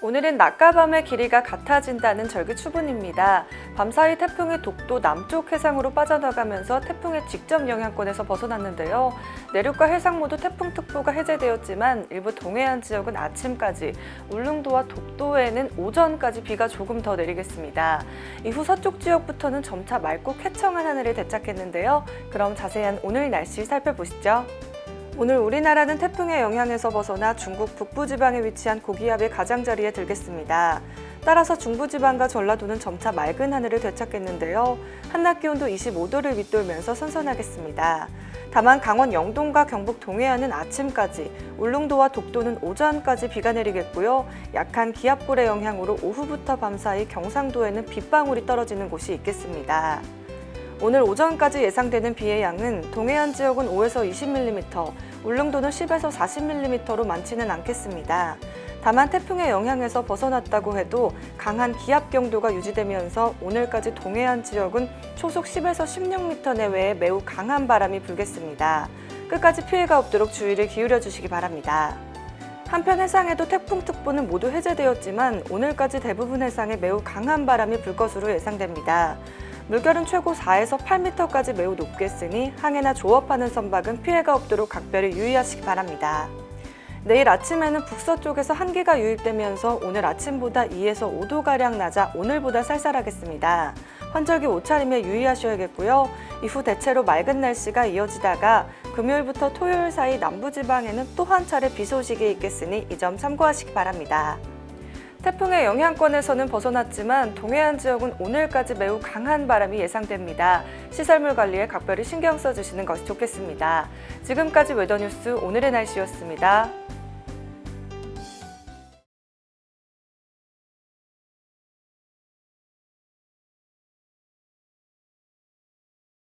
오늘은 낮과 밤의 길이가 같아진다는 절기추분입니다. 밤사이 태풍이 독도 남쪽 해상으로 빠져나가면서 태풍의 직접 영향권에서 벗어났는데요. 내륙과 해상 모두 태풍특보가 해제되었지만 일부 동해안 지역은 아침까지, 울릉도와 독도에는 오전까지 비가 조금 더 내리겠습니다. 이후 서쪽 지역부터는 점차 맑고 쾌청한 하늘을 되찾겠는데요. 그럼 자세한 오늘 날씨 살펴보시죠. 오늘 우리나라는 태풍의 영향에서 벗어나 중국 북부지방에 위치한 고기압의 가장자리에 들겠습니다. 따라서 중부지방과 전라도는 점차 맑은 하늘을 되찾겠는데요. 한낮 기온도 25도를 윗돌면서 선선하겠습니다. 다만 강원 영동과 경북 동해안은 아침까지, 울릉도와 독도는 오전까지 비가 내리겠고요. 약한 기압골의 영향으로 오후부터 밤사이 경상도에는 빗방울이 떨어지는 곳이 있겠습니다. 오늘 오전까지 예상되는 비의 양은 동해안 지역은 5에서 20mm, 울릉도는 10에서 40mm로 많지는 않겠습니다. 다만 태풍의 영향에서 벗어났다고 해도 강한 기압 경도가 유지되면서 오늘까지 동해안 지역은 초속 10에서 16m 내외의 매우 강한 바람이 불겠습니다. 끝까지 피해가 없도록 주의를 기울여 주시기 바랍니다. 한편 해상에도 태풍특보는 모두 해제되었지만 오늘까지 대부분 해상에 매우 강한 바람이 불 것으로 예상됩니다. 물결은 최고 4에서 8m까지 매우 높겠으니 항해나 조업하는 선박은 피해가 없도록 각별히 유의하시기 바랍니다. 내일 아침에는 북서쪽에서 한기가 유입되면서 오늘 아침보다 2에서 5도가량 낮아 오늘보다 쌀쌀하겠습니다. 환절기 옷차림에 유의하셔야겠고요. 이후 대체로 맑은 날씨가 이어지다가 금요일부터 토요일 사이 남부지방에는 또 한 차례 비 소식이 있겠으니 이 점 참고하시기 바랍니다. 태풍의 영향권에서는 벗어났지만 동해안 지역은 오늘까지 매우 강한 바람이 예상됩니다. 시설물 관리에 각별히 신경 써주시는 것이 좋겠습니다. 지금까지 웨더뉴스 오늘의 날씨였습니다.